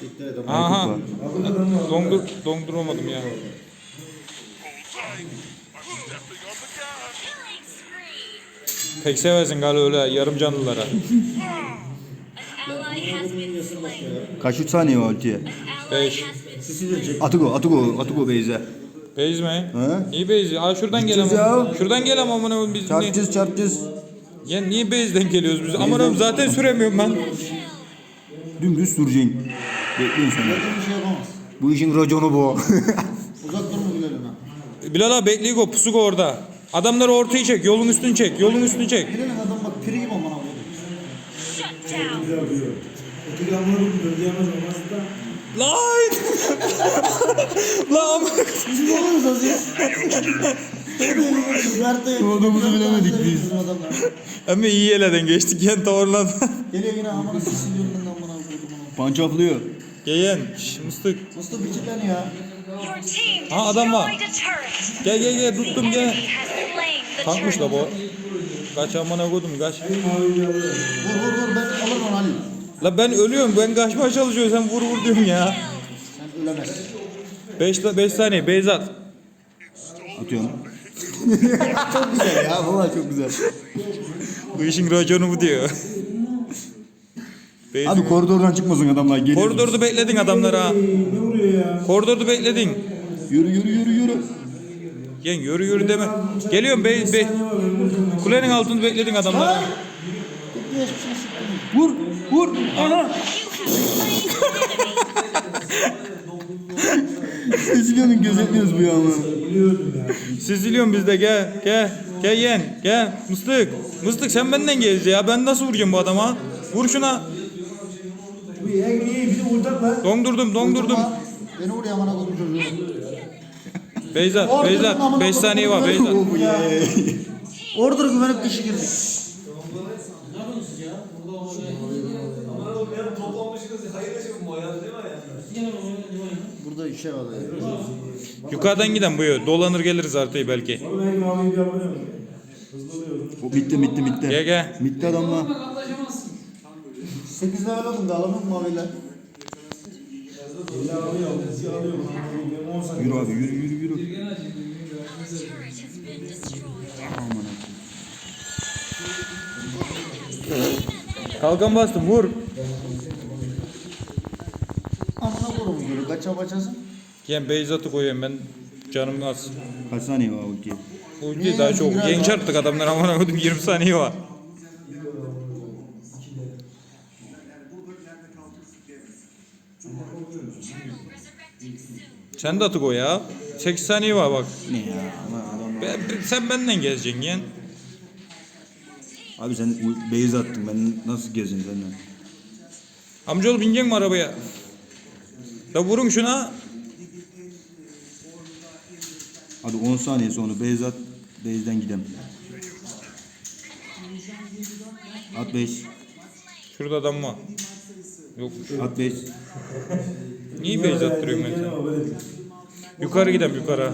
Siktir et Aha. Dondur, donduramadım ya. Pek seversin galiba öyle yarım canlılara. Kaç üç saniye var ultiye? 5. Atıgo, Atıgo, Atıgo Beyze. Beyz mi? He? İyi Beyz. Aa şuradan gelemem. ya. Şuradan gelemem amına koyayım biz. Çarpacağız, çarpacağız. ya niye Beyz'den geliyoruz biz? Amına zaten süremiyorum ben. Dümdüz süreceksin. Bekleyin seni. Bir şey yapamaz. Bu işin raconu bu. Uzak durma Bilal'ine. Bilal abi bekleyin o pusuko orada. Adamları ortaya çek. Yolun üstünü çek. Yolun üstünü çek. Bilal'in adam bak piri gibi amına koydu. Lan! Lan amına Biz ne oluruz Aziz? Ne olduğumuzu bilemedik biz. Ama iyi yerlerden geçtik yen tavarlan. Geliyor yine amına sisiliyor bundan amına koydum. Pançaflıyor. Yeyen. Şş, mıstık. Mustafa team Ha, adam var. Gel gel gel tuttum gel. Tankmış la bu. Kaç amına koydum kaç. Vur vur vur ben alırım onu Ali. La ben ölüyorum ben kaçmaya çalışıyorum sen vur vur diyorsun ya. Sen ölemezsin. 5 5 saniye Beyzat. Atıyorum. çok güzel ya, valla çok güzel. Bu işin raconu bu diyor. Beyz- Abi koridordan çıkmasın adamlar. Geliyor. Koridorda bekledin adamları ha. Koridorda bekledin. Yürü yürü yürü yürü. Yen yürü yürü deme. Geliyorum bey bey. Kulenin altında bekledin adamları. Vur vur. Ana. Sicilyanın gözetliyoruz bu ya ama. Sicilyon bizde gel gel. Gel yen gel. Mıstık. Mıstık sen benden gez ya. Ben nasıl vuracağım bu adama? Vur şuna. Dondurdum dondurdum. Beni vur ya amına koydum çocuğu. Beyzat Beyzat 5 saniye var Beyzat. Order güvenip dışı girdik. Burada işe var ya. Yukarıdan giden bu yol. Dolanır geliriz artık belki. O bitti bitti bitti. Gel gel. Bitti adamlar. 8 level oldum da alamam maviyle. Yürü abi yürü yürü yürü. Kalkan bastım vur. Amına koydum böyle kaça baçasın. Yen Beyzat'ı koyuyorum ben. Canım az. Kaç saniye var ultiye? Ulti daha çok. daha. arttık adamlar amına koydum 20 saniye var. Sen de atık o ya. 8 saniye var bak. Ne ya? Ama adam... Ben- sen benden gezeceksin yen. Abi sen u- beyaz attın ben nasıl gezeyim senden? Amcaoğlu binecek mi arabaya? Da vurun şuna. Hadi 10 saniye sonra beyaz at. Beyazden gidelim. At 5. Şurada adam var. Yokmuş. At 5. Niye beyaz attırıyorum ben sana? Yukarı gidelim yukarı.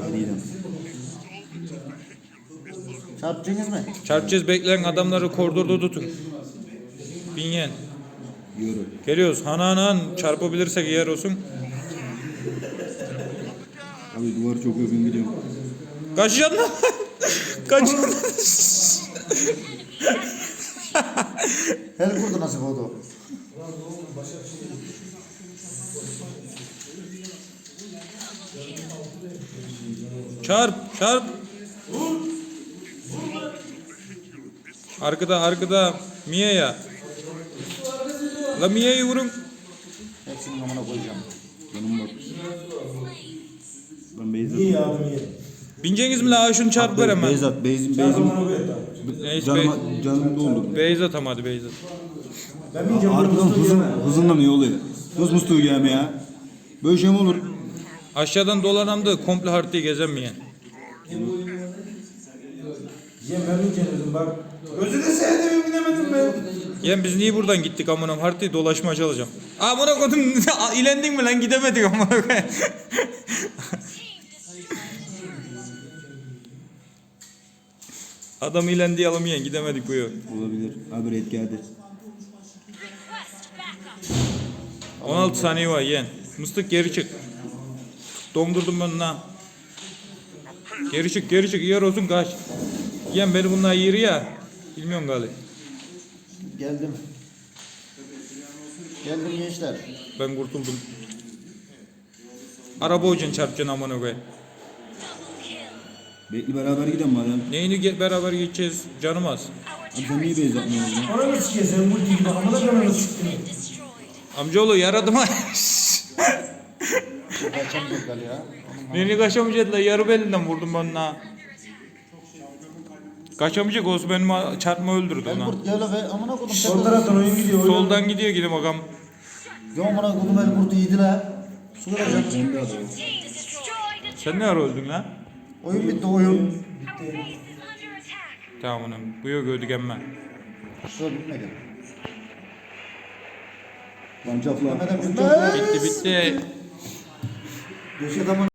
Çarptınız mı? Çarpacağız bekleyen adamları koridorda tutun. Bin yen. Geliyoruz. Han han. Çarpabilirsek yer olsun. Abi duvar çok yakın gidiyorum. Kaçacaksın lan. Kaçacaksın. Her kurdu nasip oldu. Çarp. Çarp. Arkada arkada. Mia'ya. La Mia'yı vurun. Hepsinin amına koyacağım. Canım bak. Ben beyaz attım. Bineceğiniz mi la? Şunu çarp ver hemen. Beyaz at. Beyazın beyazın. Neyse Bey, Canım, canım doldu. Beyzat ama hadi Beyzat. Arkadan hızın, hızlanıyor oluyor. Nasıl Mustafa gelme ya? Böyle şey mi olur? Aşağıdan dolanam da komple haritayı gezemeyen. Cem ben mi kendim bak. Gözünü sevdiğimi bilemedim ben. Yen biz niye buradan gittik amınam haritayı dolaşmaya çalışacağım. Amına kodum ilendin mi lan gidemedik amına koyayım. Adam ilendi alamayan gidemedik bu yol. Olabilir. Abi red geldi. Request backup. 16 saniye var yeğen. Mıstık geri çık. Dondurdum ben lan. Geri çık geri çık yer olsun kaç. Yeğen beni bunlar yeri ya. Bilmiyorum galiba. Geldim. Geldim gençler. Ben kurtuldum. Araba ucun çarpacaksın amına koyayım. Bekle beraber gidelim madem. Neyini ge- beraber geçeceğiz canım az. Abi sen niye base yapmıyorsun lan? Ananı sikeye sen multi gibi amına kananı siktin. Amcaoğlu yaradım ha. Kaçamayacak galiba ya. Beni kaçamayacaklar yarı belinden vurdum ben ona. Kaçamayacak olsa benim çarpma öldürdü Ben ona. kurt gel be amına kodum. Sol taraftan oyun gidiyor. Soldan gidiyor gidin bakalım. Ya amına kodum el kurt iyiydi la. Su vereceğim. Sen ne ara öldün lan? Oyun bitti oyun. Attack. Tamam anam. Bu yok öldük emme. Şu bitmedi. Lan cafla. Mehmet abi bitmedi. Bitti bitti. Döşet amına